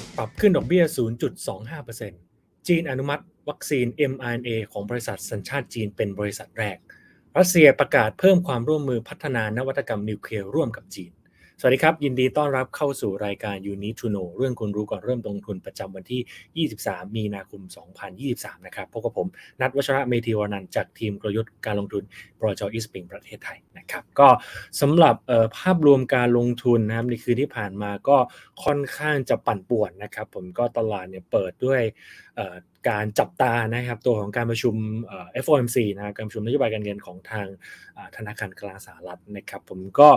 ดปรับขึ้นดอกเบี้ย 0.25%จีนอนุมัติวัคซีน mRNA ของบริษัทสัญชาติจีนเป็นบริษัทแรก รัสเซียประกาศเพิ่มความร่วมมือพัฒนานวัตกรรมนิวเคลียร์ร่วมกับจีน สวัสดีครับ ยินดีต้อนรับเข้าสู่รายการ You Need to Know เรื่องคุณรู้ก่อนเริ่มลงทุนประจำวันที่ 23 มีนาคม 2023 นะครับพบกับผม นัทวัชระเมธีวรนันจากทีมกลยุทธ์การลงทุนบรจอีสปริงประเทศไทยนะครับก็สำหรับภาพรวมการลงทุนนะครับในคืนที่ผ่านมาก็ค่อนข้างจะปั่นป่วนนะครับผมก็ตลาดเนี่ยเปิดด้วย การจับตานะครับตัวของการประชุม FOMC นะการประชุมนโยบายการเงินของทางธนาคารกลางสหรัฐนะครับผมก็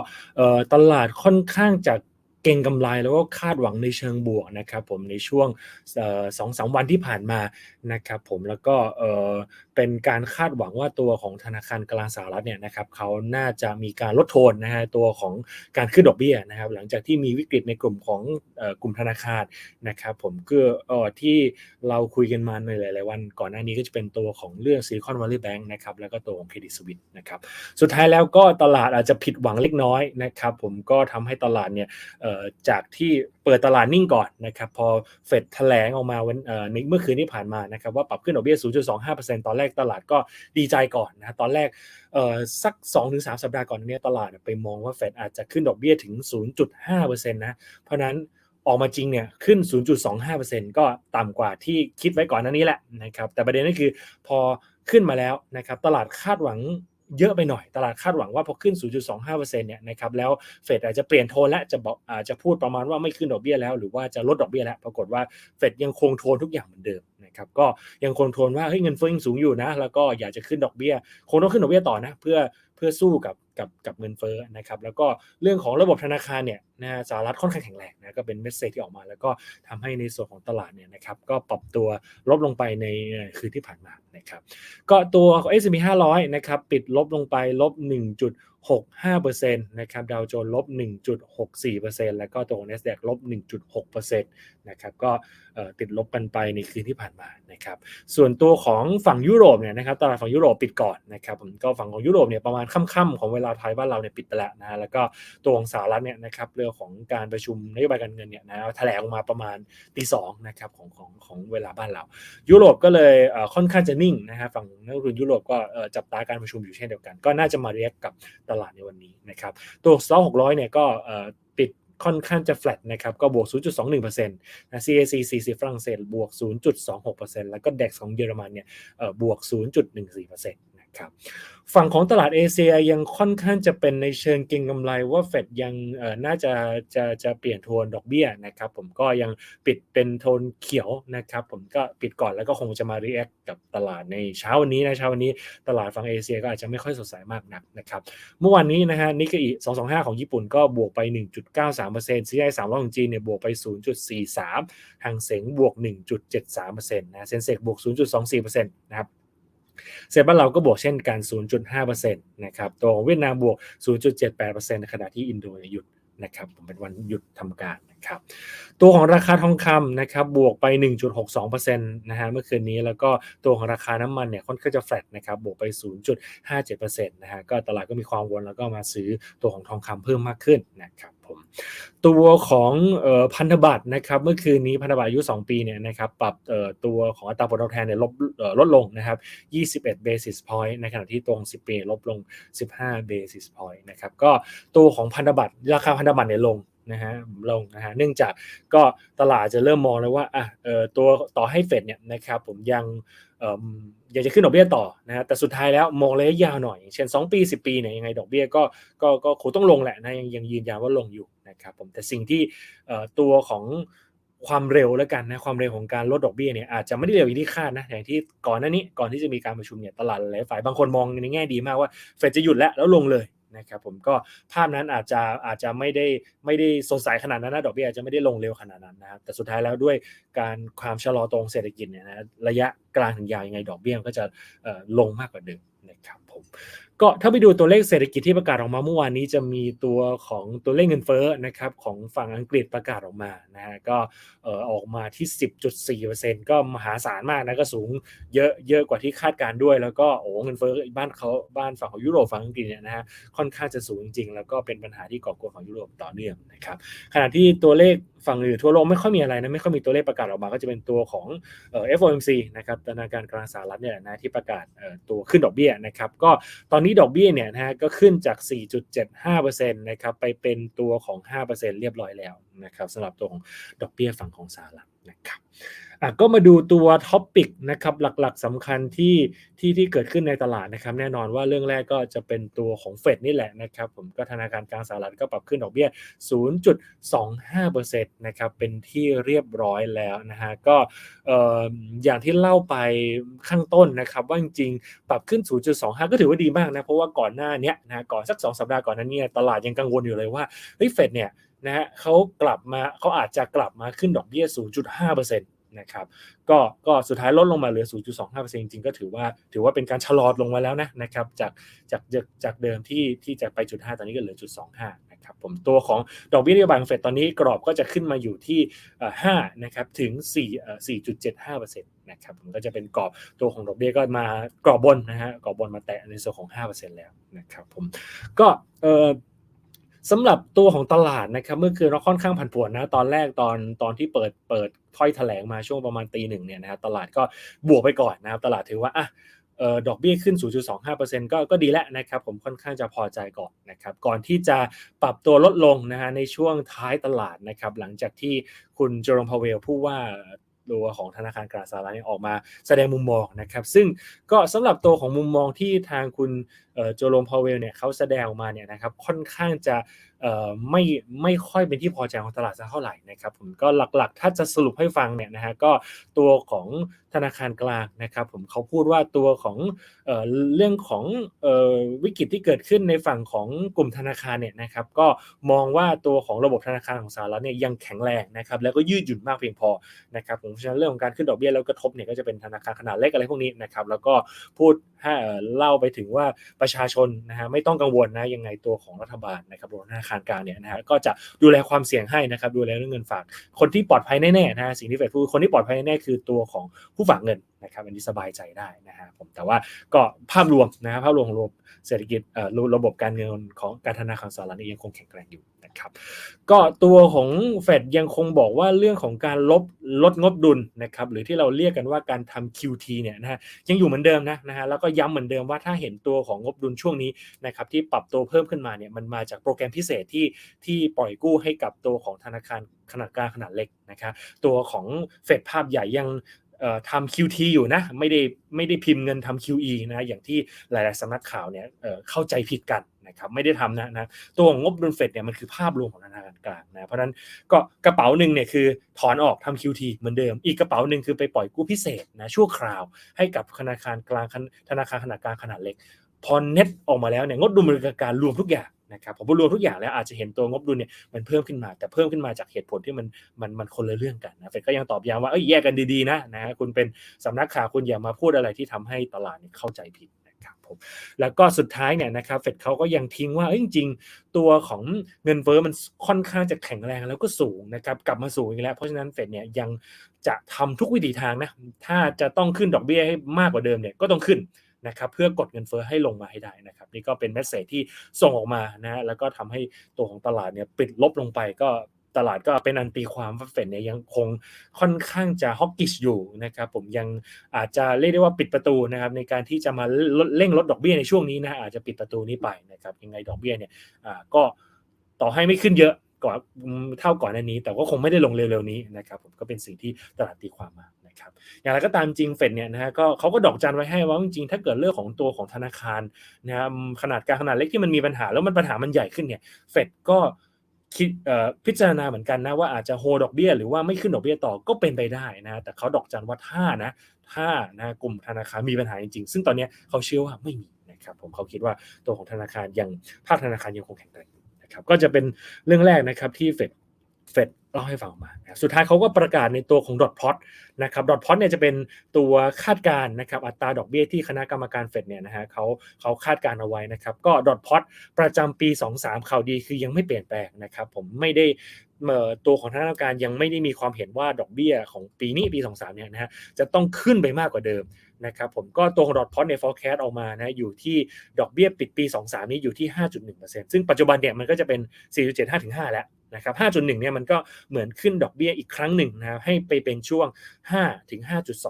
ตลาดค่อนข้างจะ เก่งกำไรแล้วก็คาดหวังในเชิงบวกนะครับผมในช่วงสองสามวันที่ผ่านมานะครับผมแล้วก็เป็นการคาดหวังว่าตัวของธนาคารกลางสหรัฐเนี่ยนะครับเขาน่าจะมีการลดโทนนะฮะตัวของการขึ้นดอกเบี้ยนะครับหลังจากที่มีวิกฤตในกลุ่มของกลุ่มธนาคารนะครับผมก็ที่เราคุยกันมาในหลาย ๆ วัน ก่อนหน้านี้ก็จะเป็นตัวของเรื่องซิลิคอนวัลเลย์แบงค์นะครับแล้วก็ตัวของเครดิตสวิตนะครับสุดท้ายแล้วก็ตลาดอาจจะผิดหวังเล็กน้อยนะครับผมก็ทำให้ตลาดเนี่ยจากที่เปิดตลาดนิ่งก่อนนะครับพอเฟดแถลงออกมาวันเมื่อคืนที่ผ่านมานะครับว่าปรับขึ้นดอกเบี้ย 0.25%ตอนแรกตลาดก็ดีใจก่อนนะตอนแรกสัก 2-3 สัปดาห์ก่อนนี้ตลาดไปมองว่าเฟดอาจจะขึ้นดอกเบี้ยถึง 0.5%นะเพราะนั้นออกมาจริงเนี่ยขึ้น 0.25%ก็ต่ำกว่าที่คิดไว้ก่อนนั้นนี้แหละนะครับแต่ประเด็นก็คือพอขึ้นมาแล้วนะครับตลาดคาดหวัง เยอะไปหน่อย ตลาดคาดหวังว่าพอขึ้น 0.25%เนี่ยนะครับแล้วเฟดอาจจะเปลี่ยนโทนและจะบอกอาจจะพูดประมาณว่าไม่ขึ้นดอกเบี้ยแล้ว หรือว่าจะลดดอกเบี้ยแล้ว ปรากฏว่าเฟดยังคงโทนทุกอย่างเหมือนเดิมนะครับก็ยังคงโทนว่าเฮ้ยเงินเฟ้อยังสูงอยู่นะ แล้วก็อยากจะขึ้นดอกเบี้ย คงต้องขึ้นดอกเบี้ยต่อนะเพื่อเพื่อสู้กับกับกับเงินเฟ้อนะครับแล้วก็เรื่องของระบบธนาคารเนี่ยนะสหรัฐค่อนข้างแข็งแรงนะก็เป็นเมสเซจที่ออกมา แล้วก็ทำให้ในส่วนของตลาดเนี่ยนะครับก็ปรับตัวลดลงไปในคืนที่ผ่านมานะครับก็ตัว S&P 500นะครับปิดลบลงไปลบ 1.65%นะครับดาวโจนส์ลบ 1.64%แล้วก็ตัวของ NASDAQ ลบ 1.6%นะครับก็ติดลบกันไปในคืนที่ผ่านมานะครับส่วนตัวของฝั่งยุโรปเนี่ยนะครับตลาดฝั่งยุโรปปิดก่อนนะครับผมก็ฝั่งของยุโรปเนี่ยประมาณค่ำๆของเวลาไทยบ้านเราเนี่ยปิดไปแล้วนะแล้วก็ตัวของสหรัฐเนี่ยนะครับเรื่องของการประชุมนโยบายการเงินเนี่ยนะแถลงออกมาประมาณตีสองนะครับของของของเวลาบ้านเรา ยุโรปก็เลยค่อนข้างจะนิ่งนะฮะฝั่งนักลงทุนยุโรปก็จับตาการประชุมอยู่เช่นเดียวกัน ก็น่าจะมาเรียกกับตลาดในวันนี้นะครับตัวสต็อกหกร้อยเนี่ยก็ปิดค่อนข้างจะ flat นะครับ ก็บวก 0.21%นะ CAC 40 ฝรั่งเศส บวก 0.26%แล้วก็ DAX ของเยอรมันเนี่ยบวก 0.14% ครับฝั่งของตลาดเอเชียยังค่อนข้างจะเป็นในเชิงเก็งกำไรว่าเฟดยังน่าจะจะจะเปลี่ยนโทนดอกเบี้ยนะครับผมก็ยังปิดเป็นโทนเขียวนะครับผมก็ปิดก่อนแล้วก็คงจะมารีแอคกับตลาดในเช้าวันนี้นะเช้าวันนี้ตลาดฝั่งเอเชียก็อาจจะไม่ค่อยสดใสมากนักนะครับเมื่อวานนี้นะฮะนิกเกอิ225 ของญี่ปุ่นก็บวกไป 1.93%ซีไอ300ของจีนเนี่ยบวกไป 0.43ทางเสงบวก 1.73%นะเซนเซกบวก 0.24%นะครับ เซบ้านเราก็บวกเช่นกัน 0.5%นะครับตัวของเวียดนามบวก 0.78%ในขณะที่อินโดนีเซียหยุดนะครับผมเป็นวันหยุดทำการ ครับตัวของราคาทองคำนะครับบวกไป 1.62%นะฮะเมื่อคืนนี้แล้วก็ตัวของราคาน้ำมันเนี่ยค่อนข้างจะแฟลตนะครับบวกไป 0.57%นะฮะก็ตลาดก็มีความวนแล้วก็มาซื้อตัวของทองคำเพิ่มมากขึ้นนะครับผมตัวของพันธบัตรนะครับเมื่อคืนนี้พันธบัตรอายุ 2 ปีเนี่ยนะครับปรับตัวของอัตราผลตอบแทนเนี่ยลดลดลงนะครับ 21 basis point ในขณะที่ตรง10 ปีลบลง 15 basis point นะครับก็ตัวของพันธบัตรราคาพันธบัตรเนี่ยลง นะฮะลงนะฮะเนื่องจากก็ตลาดจะเริ่มมองแล้วว่าอะเอ่อตัวต่อให้เฟดเนี่ยนะครับผมยังเอ่ออยากจะขึ้นดอกเบี้ยต่อนะฮะแต่สุดท้ายแล้วมองระยะยาวหน่อยเช่น 2 ปี 10 ปีเนี่ยยังไงดอกเบี้ยก็ก็ก็คงต้องลงแหละนะยังยังยืนยันว่าลงอยู่นะครับผมแต่สิ่งที่เอ่อตัวของความเร็วแล้วกันนะความเร็วของการลดดอกเบี้ยเนี่ยอาจจะไม่ได้เร็วอย่างที่คาดนะอย่างที่ก่อนหน้านี้ก่อนที่จะมีการประชุมเนี่ยตลาดหลายฝ่ายบางคนมองในแง่ดีมากว่าเฟดจะหยุดแล้วแล้วลงเลย นะครับผมก็ภาพนั้นอาจจะอาจจะไม่ได้ไม่ได้สดใสขนาดนั้นนะดอกเบี้ยอาจจะไม่ได้ลงเร็วขนาดนั้นนะครับแต่สุดท้ายแล้วด้วยการความชะลอตรงเศรษฐกิจเนี่ยนะระยะกลางถึงยาวยังไงดอกเบี้ยก็จะลงมากกว่าเดิมนะครับผม ก็ถ้าไปดูตัวเลขเศรษฐกิจที่ประกาศออกมาเมื่อวานนี้จะมีตัวของตัวเลขเงินเฟ้อนะครับของฝั่งอังกฤษประกาศออกมานะฮะก็ออกมาที่ 10.4%ก็มหาศาลมากนะก็สูงเยอะเยอะกว่าที่คาดการด้วย แล้วก็โอ้เงินเฟ้อบ้านเขาบ้านฝั่งของยุโรปฝั่งอังกฤษเนี่ยนะฮะค่อนข้างจะสูงจริงๆ แล้วก็เป็นปัญหาที่ก่อกวนฝั่งยุโรปต่อเนื่องนะครับขณะที่ตัวเลขฝั่งอื่นทั่วโลกไม่ค่อยมีอะไรนะไม่ค่อยมีตัวเลขประกาศออกมา ก็จะเป็นตัวของเอ่อ FOMC นะครับธนาคารกลางสหรัฐเนี่ยนะที่ประกาศเอ่อตัวขึ้นดอกเบี้ยนะครับก็ตอนนี้ดอกเบี้ยเนี่ยนะฮะก็ขึ้นจาก 4.75%นะครับไปเป็นตัวของ 5%เรียบร้อยแล้วนะครับสำหรับตัวของดอกเบี้ยฝั่งของสหรัฐนะครับอะก็มาดูตัวท็อปิกนะครับหลักๆสำคัญที่ที่ที่เกิดขึ้นในตลาดนะครับแน่นอนว่าเรื่องแรกก็จะเป็นตัวของเฟดนี่แหละนะครับผมก็ธนาคารกลางสหรัฐก็ปรับขึ้นดอกเบี้ย 0.25%นะครับเป็นที่เรียบร้อยแล้วนะฮะก็เอ่อย่างที่เล่าไปข้างต้นนะครับว่าจริงๆปรับขึ้น 0.25 ก็ถือว่าดีมากนะเพราะว่าก่อนหน้านี้นะก่อนสัก 2 สัปดาห์ก่อนนั้นเนี่ยตลาดยังกังวลอยู่เลยว่าเฮ้ยเฟดเนี่ย นะฮะเขากลับมาเขาอาจจะกลับมาขึ้นดอกเบี้ย 0.5%นะครับก็ก็สุดท้ายลดลงมาเหลือ 0.25%จริงๆ ก็ถือว่าถือว่าเป็นการชะลอลงมาแล้วนะนะครับจากจากจากเดิมที่ที่จะไปจุด5ตอนนี้ก็เหลือจุด25นะครับผมตัวของดอกเบี้ยนโยบายของเฟดตอนนี้กรอบก็จะขึ้นมาอยู่ที่5นะครับถึง4เอ่อ4.75%นะครับผมก็จะเป็นกรอบตัวของดอกเบี้ยก็มากรอบบนนะฮะกรอบบนมาแตะในส่วนของ 5%แล้วนะครับผมก็เอ่อ สำหรับตัวของตลาดนะครับเมื่อคืนเราค่อนข้างผันผวนนะตอนแรกตอนตอนที่เปิดเปิดถ้อยแถลงมาช่วงประมาณตีหนึ่งเนี่ยนะครับตลาดก็บวกไปก่อนนะครับตลาดถือว่าอะออดอกเบี้ยขึ้น 0.25%ก็ก็ดีแล้วนะครับผมค่อนข้างจะพอใจก่อนนะครับก่อนที่จะปรับตัวลดลงนะฮะในช่วงท้ายตลาดนะครับหลังจากที่คุณโจรมพาเวลผู้ว่าตัวของธนาคารกลางสหรัฐเนี่ออกมาแสดงมุมมองนะครับซึ่งก็สำหรับตัวของมุมมองที่ทางคุณโจโรมพาวเวลเนี่ยเขาแสดงออกมาเนี่ยนะครับค่อนข้างจะไม่ไม่ค่อยเป็นที่พอใจของตลาดสักเท่าไหร่นะครับผมก็หลักๆ ถ้าจะสรุปให้ฟังเนี่ยนะฮะก็ตัวของธนาคารกลางนะครับผมเขาพูดว่าตัวของเออเรื่องของออวิกฤตที่เกิดขึ้นในฝั่งของกลุ่มธนาคารเนี่ยนะครับก็มองว่าตัวของระบบธนาคารของสหรัฐเนี่ยยังแข็งแรงนะครับแล้วก็ยืดหยุ่นมากเพียงพอนะครับผมเพราะฉะนั้นเรื่องของการขึ้นดอกเบี้ยแล้วกระทบเนี่ยก็จะเป็นธนาคารขนาดเล็กอะไรพวกนี้นะครับแล้วก็พูดให้เล่าไปถึงว่าประชาชนนะฮะไม่ต้องกังวลนะยังไงตัวของรัฐบาลนะครับรวมธนาคารกลางเนี่ยนะฮะก็จะดูแลความเสี่ยงให้นะครับดูแลเรื่องเงินฝาก คนที่ปลอดภัยแน่ๆนะฮะสิ่งที่เฟดพูดคนที่ปลอดภัยแน่ๆคือตัวของผู้ฝากเงิน นะครับอันนี้สบายใจได้นะฮะผมแต่ว่าก็ภาพรวมนะฮะภาพรวมของระบบเศรษฐกิจเอ่อระบบการเงินของการธนาคารสหรัฐนี่ยังคงแข็งแกร่งอยู่นะครับก็ตัวของเฟดยังคงบอกว่าเรื่องของการลบลดงบดุลนะครับหรือที่เราเรียกกันว่าการทำ QT เนี่ยนะฮะยังอยู่เหมือนเดิมนะนะฮะแล้วก็ย้ำเหมือนเดิมว่าถ้าเห็นตัวของงบดุลช่วงนี้นะครับที่ปรับตัวเพิ่มขึ้นมาเนี่ยมันมาจากโปรแกรมพิเศษที่ที่ปล่อยกู้ให้กับตัวของธนาคารขนาดกลางขนาดเล็กนะครับตัวของเฟดภาพใหญ่ยัง ทำ QT อยู่นะ ไม่ได้ไม่ได้พิมพ์เงินทำ QE นะอย่างที่หลาย ๆสำนักข่าวเนี่ยเข้าใจผิดกันนะครับไม่ได้ทำนะนะตัวของงบดุลเฟดเนี่ยมันคือภาพรวมของธนาคารกลางนะเพราะฉะนั้นก็กระเป๋าหนึ่งเนี่ยคือถอนออกทำ QT เหมือนเดิม อีกกระเป๋าหนึ่งคือไปปล่อยกู้พิเศษนะชั่วคราวให้กับธนาคารกลางธนาคารขนาดกลางขนาดเล็ก พอเน็ตออกมาแล้วเนี่ยงบดุลบริการรวมทุกอย่างนะครับผมรวมทุกอย่างแล้วอาจจะเห็นตัวงบดุลเนี่ยมันเพิ่มขึ้นมาแต่เพิ่มขึ้นมาจากเหตุผลที่มันมันมันคนละเรื่องกันนะเฟดก็ยังตอบย้ำว่าเอ้ยแยกกันดีๆนะนะฮะคุณเป็นสำนักข่าวคุณอย่ามาพูดอะไรที่ทำให้ตลาดเนี่ยเข้าใจผิดนะครับผมแล้วก็สุดท้ายเนี่ยนะครับเฟดเขาก็ยังทิ้งว่าเอ้ยจริง ๆ ตัวของเงินเฟ้อมันค่อนข้างจะแข็งแรงแล้วก็สูงนะครับกลับมาสูงอีกแล้ว เพราะฉะนั้นเฟดเนี่ยยังจะทำทุกวิถีทางนะถ้าจะต้องขึ้นดอกเบี้ยให้มากกว่าเดิมเนี่ยก็ต้องขึ้น นะครับเพื่อกดเงินเฟ้อให้ลงมาให้ได้นะครับนี่ก็เป็นเมสเซจที่ส่งออกมานะฮะแล้วก็ทำให้ตัวของตลาดเนี่ยปิดลบลงไปก็ตลาดก็เป็นอันตีความว่าเฟดเนี่ยยังคงค่อนข้างจะฮอกกิชอยู่นะครับผมยังอาจจะเรียกได้ว่าปิดประตูนะครับในการที่จะมาเร่งลดดอกเบี้ยในช่วงนี้นะอาจจะปิดประตูนี้ไปนะครับยังไงดอกเบี้ยเนี่ยอ่าก็ต่อให้ไม่ขึ้นเยอะก่อนเท่าก่อนหน้านี้ แต่ก็คงไม่ได้ลงเร็วๆนี้นะครับผมก็เป็นสิ่งที่ตลาดตีความมา ครับอย่างไรก็ตามจริงเฟดเนี่ยนะฮะก็เขาก็ดอกจันไว้ให้ว่าจริงๆถ้าเกิดเรื่องของตัวของธนาคารนะครับขนาดกางขนาดเล็กที่มันมีปัญหาแล้วมันปัญหามันใหญ่ขึ้นเนี่ยเฟดก็คิดพิจารณาเหมือนกันนะว่าอาจจะโฮดอกเบี้ยหรือว่าไม่ขึ้นดอกเบี้ยต่อก็เป็นไปได้นะแต่เขาดอกจันว่าถ้านะถ้านะกลุ่มธนาคารมีปัญหาจริงๆ ซึ่งตอนนี้เขาเชื่อว่าไม่มีนะครับผมเขาคิดว่าตัวของธนาคารยังภาคธนาคารยังคงแข็งแกร่งนะครับก็จะเป็นเรื่องแรกนะครับที่เฟดเฟด เล่าให้ฟังมา สุดท้ายเขาก็ประกาศในตัวของดอทพอตนะครับดอทพอตเนี่ยจะเป็นตัวคาดการณ์นะครับอัตราดอกเบี้ยที่คณะกรรมการเฟดเนี่ยนะฮะเขาเขาคาดการเอาไว้นะครับก็ดอทพอตประจำปี 23 ข่าวดีคือยังไม่เปลี่ยนแปลงนะครับผมไม่ได้เอ่อตัวของธนาคารยังไม่ได้มีความเห็นว่าดอกเบี้ยของปีนี้ปี 23เนี่ยนะฮะจะต้องขึ้นไปมากกว่าเดิมนะครับผมก็ตัวของดอทพอตใน forecast ออกมานะอยู่ที่ดอกเบี้ยปิดปี 23 นี้อยู่ที่ 5.1%ซึ่งปัจจุบันเนี่ยมันก็จะเป็น 4.75-5 แล้ว นะครับ 5.1 เนี่ยมันก็เหมือนขึ้นดอกเบี้ยอีกครั้งหนึ่งนะครับให้ไปเป็นช่วง 5 ถึง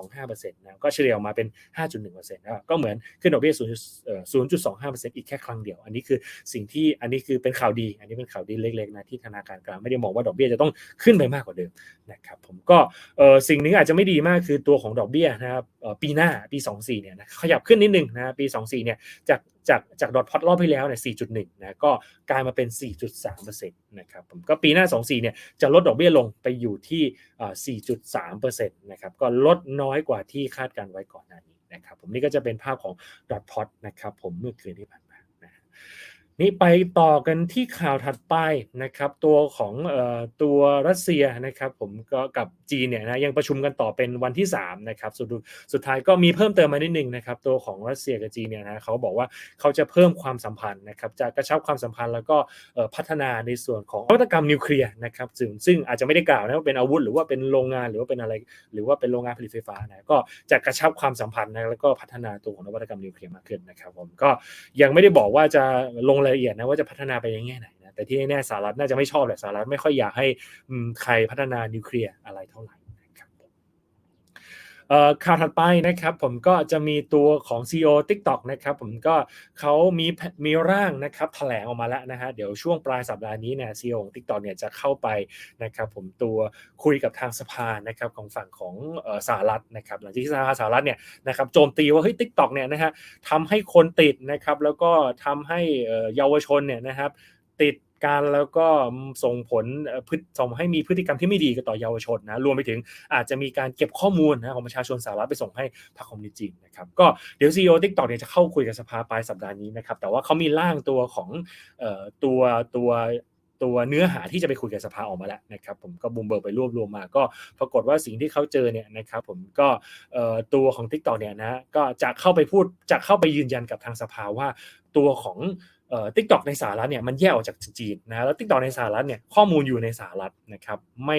5.25%นะก็เฉลี่ยออกมาเป็น 5.1%นะก็เหมือนขึ้นดอกเบี้ย 0.25%อีกแค่ครั้งเดียว อันนี้คือสิ่งที่อันนี้คือเป็นข่าวดี อันนี้เป็นข่าวดีเล็กๆนะที่ธนาคารกลางไม่ได้มองว่าดอกเบี้ยจะต้องขึ้นไปมากกว่าเดิมนะครับผมก็สิ่งหนึงอาจจะไม่ดีมากคือตัวของดอกเบี้ยนะครับปีหน้าปี 24 เนี่ยนะขยับขึ้นนิดนึงนะปี 24 เนี่ยจาก จากจากดอทพอตรอบที่แล้วเนี่ย4.1นะก็กลายมาเป็น 4.3%นะครับผมก็ปีหน้า 24เนี่ยจะลดดอกเบี้ยลงไปอยู่ที่เอ่อ4.3%นะครับก็ลดน้อยกว่าที่คาดการไว้ก่อนหน้านี้นะครับผมนี่ก็จะเป็นภาพของดอทพอตนะครับผมเมื่อคืนที่ผ่านมานะ นี่ไปต่อกันที่ข่าวถัดไปนะครับตัวของออตัวรัสเซียนะครับผมก็กับจีนเนี่ยนะยังประชุมกันต่อเป็นวันที่3นะครับสุดสุดท้ายก็มีเพิ่มเติมมานิดนึงนะครับตัวของรัสเซียกับจีนเนี่ยนะเขาบอกว่าเขาจะเพิ่มความสัมพันธ์นะครับจะกระชับความสัมพันธ์แล้วก็พัฒนาในส่วนของนวัตกรรมนิวเคลียร์นะครับซึ่งซึ่งอาจจะไม่ได้กล่าวนะว่าเป็นอาวุธหรือว่าเป็นโรงงานหรือว่าเป็นอะไร หรือว่าเป็นโรงงานผลิตไฟฟ้านะก็จะกระชับความสัมพันธ์นะแล้วก็พัฒนาตัวของนวัตกรรมนิวเคลียร์มากขึ้นนะครับผมก็ยังไม่ได้บอกว่าจะลงรายละเอียดนะว่าจะพัฒนาไปในแง่ไหนนะแต่ที่แน่ๆสหรัฐน่าจะไม่ชอบแหละสหรัฐไม่ค่อยอยากให้ใครพัฒนานิวเคลียร์อะไรเท่าไหร่นะครับผมเอ่อ ข่าวถัดไปนะครับ ผมก็จะมีตัวของ CEO TikTok นะครับ ผมก็เขามีมีร่างนะครับแถลงออกมาแล้วนะฮะเดี๋ยวช่วงปลายสัปดาห์นี้เนี่ย CEO ของ TikTok เนี่ยจะเข้าไปนะครับ ผมตัวคุยกับทางสภานะครับของฝั่งของสหรัฐนะครับ หลังจากที่สภาสหรัฐเนี่ยนะครับโจมตีว่าเฮ้ย TikTok เนี่ยนะฮะทำให้คนติดนะครับ แล้วก็ทำให้เยาวชนเนี่ยนะครับติด การแล้วก็ส่งผลพฤติส่งให้มีพฤติกรรมที่ไม่ดีกับต่อเยาวชนนะรวมไปถึงอาจจะมีการเก็บข้อมูลนะของประชาชนสหรัฐไปส่งให้พรรคคอมมิวนิสต์จีนนะครับก็เดี๋ยว CEO TikTok เนี่ยจะเข้าคุยกับสภาปลายสัปดาห์นี้นะครับแต่ว่าเขามีร่างตัวของตัวตัวตัวเนื้อหาที่จะไปคุยกับสภาออกมาแล้วนะครับผมก็บูมเบิร์กไปรวบรวมมาก็ปรากฏว่าสิ่งที่เขาเจอเนี่ยนะครับผมก็ตัวของ TikTok เนี่ยนะก็จะเข้าไปพูดจะเข้าไปยืนยันกับทางสภาว่าตัวของ เอ่อกในสหรัฐเนี่ยมันแยกออกจากจีนนะแล้วทิกตอกในสหรัฐเนี่ยข้อมูลอยู่ในสหรัฐนะครับไม่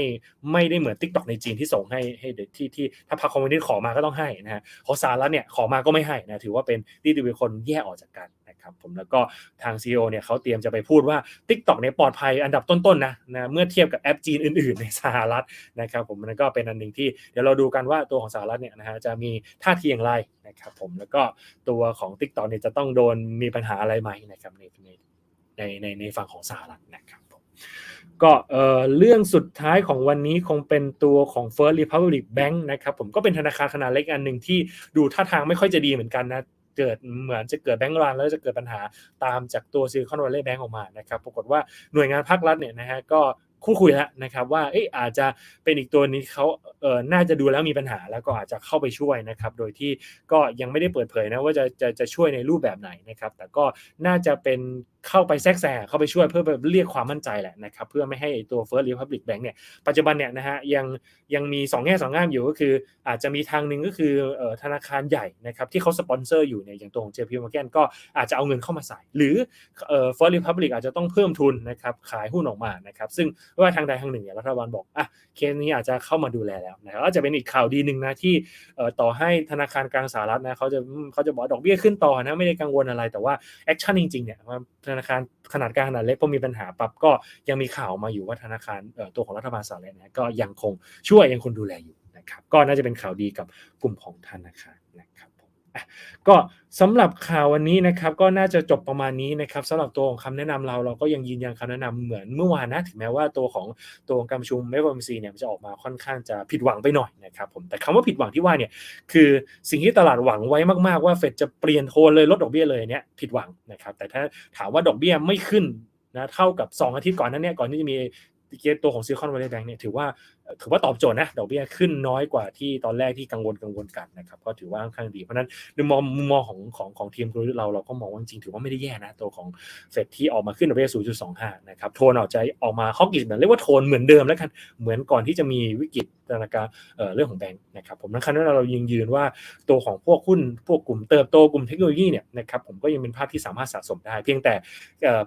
ไม่ได้เหมือนทิกตอกในจีนที่ส่งให้ให้ที่ที่ถ้าพรรคคอมมิวนิสต์ขอมาก็ต้องให้นะฮะของสหรัฐเนี่ยขอมาก็ไม่ให้นะถือว่าเป็นที่เป็นคนแยกออกจากกัน ครับผมแล้วก็ทาง CEO เนี่ยเขาเตรียมจะไปพูดว่า TikTok เนี่ยปลอดภัยอันดับต้นๆนะนะเมื่อเทียบกับแอปจีนอื่น ๆ ในสหรัฐนะครับผมนั่นก็เป็นอันหนึ่งที่เดี๋ยวเราดูกันว่าตัวของสหรัฐเนี่ยนะฮะจะมีท่าทีอย่างไรนะครับผมแล้วก็ตัวของ TikTok เนี่ยจะต้องโดนมีปัญหาอะไรไหมนะครับในในในในในฝั่งของสหรัฐนะครับผมก็เอ่อเรื่องสุดท้ายของวันนี้คงเป็นตัวของ First Republic Bank นะครับผมก็เป็นธนาคารขนาดเล็กอันหนึ่งที่ดูท่าทางไม่ค่อยจะดีเหมือนกันนะ เกิดเหมือนจะเกิดแบงก์รันแล้วจะเกิดปัญหาตามจากตัวซิลิคอนวัลเลย์แบงก์ออกมานะครับปรากฏว่าหน่วยงานภาครัฐเนี่ยนะฮะก็คู่คุยแล้วนะครับว่าเอ๊ะอาจจะเป็นอีกตัวนี้เขาเออน่าจะดูแล้วมีปัญหาแล้วก็อาจจะเข้าไปช่วยนะครับโดยที่ก็ยังไม่ได้เปิดเผยนะว่าจะจะจะช่วยในรูปแบบไหนนะครับแต่ก็น่าจะเป็น เข้าไปแทรกแซงเข้าไปช่วยเพื่อเรียกความมั่นใจแหละนะครับเพื่อไม่ให้ตัว First Republic Bank เนี่ยปัจจุบันเนี่ยนะฮะยังยังมี2แง่สองงามอยู่ก็คือ อาจจะมีทางหนึ่งก็คือธนาคารใหญ่นะครับที่เขาสปอนเซอร์อยู่เนี่ยอย่างตัวของ JP Morgan ก็อาจจะเอาเงินเข้ามาใส่ หรือเอ่อ First Republic อาจจะต้องเพิ่มทุนนะครับขายหุ้นออกมานะครับซึ่งว่าทางใดทางหนึ่งเนี่ยรัฐบาลบอกอะเคสนี้อาจจะเข้ามาดูแลแล้วนะครับก็จะเป็นอีกข่าวดีหนึ่งนะที่ต่อให้ธนาคารกลางสหรัฐนะเขาจะเขาจะบอกดอกเบี้ยขึ้นต่อนะไม่ได้กังวลอะไรแต่ว่าแอคชั่นจริงๆเนี่ยธนาคารขนาดกลางขนาดเล็กพอมีปัญหาปั๊บก็ยังมีข่าวมาอยู่ว่าธนาคารตัวของรัฐบาลสหรัฐเนี่ยก็ยังคงช่วยยังคงดูแลอยู่นะครับ ก็น่าจะเป็นข่าวดีกับกลุ่มของธนาคารนะครับ ก็สำหรับข่าววันนี้นะครับก็น่าจะจบประมาณนี้นะครับสำหรับตัวของคำแนะนำเราเราก็ยังยืนยันคำแนะนำเหมือนเมื่อวานนะถึงแม้ว่าตัวของตัวของการประชุม FOMC เนี่ยมันจะออกมาค่อนข้างจะผิดหวังไปหน่อยนะครับผมแต่คำว่าผิดหวังที่ว่าเนี่ยคือสิ่งที่ตลาดหวังไว้มากๆว่าเฟดจะเปลี่ยนโทนเลยลดดอกเบี้ยเลยเนี่ยผิดหวังนะครับแต่ถ้าถามว่าดอกเบี้ยไม่ขึ้นนะเท่ากับ 2 อาทิตย์ก่อนนั้นเนี่ยก่อนที่จะมีเกตตัวของซิลิคอนวัลเลย์แบงก์เนี่ยถือว่า ถือว่าตอบโจทย์นะดอกเบี้ยขึ้นน้อยกว่าที่ตอนแรกที่กังวลกังวลกันนะครับก็ถือว่าค่อนข้างดีเพราะนั้นในมองมุมมองของของของทีมกลยุทธ์เราเราก็มองว่าจริงถือว่าไม่ได้แย่นะตัวของเฟดที่ออกมาขึ้นดอกเบี้ย 0.25 นะครับโทนออกใจออกมาฮอกกิสเหมือนเรียกว่าโทนเหมือนเดิมแล้วกันเหมือนก่อนที่จะมีวิกฤตสถานการณ์เรื่องของแบงค์นะครับผมนั้นครั้นเรายังยืนว่าตัวของพวกหุ้นพวกกลุ่มเติบโตกลุ่มเทคโนโลยีเนี่ยนะครับผมก็ยังเป็นภาพที่สามารถสะสมได้ เพียงแต่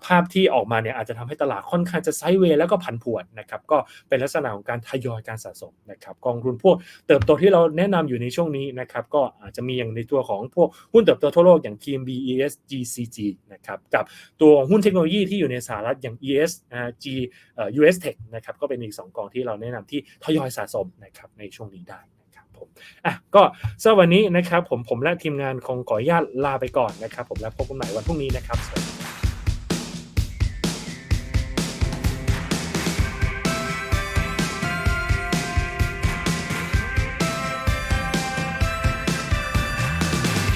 ภาพที่ออกมาเนี่ยอาจจะทำให้ตลาดค่อนข้างจะไซด์เวย์แล้วก็ผันผวนนะครับก็เป็นลักษณะของการทยอยอยการสะสมนะครับกองทุนพวกเติบโตที่เราแนะนำอยู่ในช่วงนี้นะครับก็อาจจะมีอย่างในตัวของพวกหุ้นเติบโตทั่วโลกอย่าง TMB ES GCG นะครับกับตัวหุ้นเทคโนโลยีที่อยู่ในสหรัฐอย่าง ESGUSTech นะครับก็เป็นอีก 2กองที่เราแนะนำที่ทยอยสะสมนะครับในช่วงนี้ได้นะครับผมอะก็สำหรับวันนี้นะครับผมผมและทีมงานคงขออนุญาตลาไปก่อนนะครับ ผมแล้วพบกันใหม่วันพรุ่งนี้นะครับสวัสดีครับ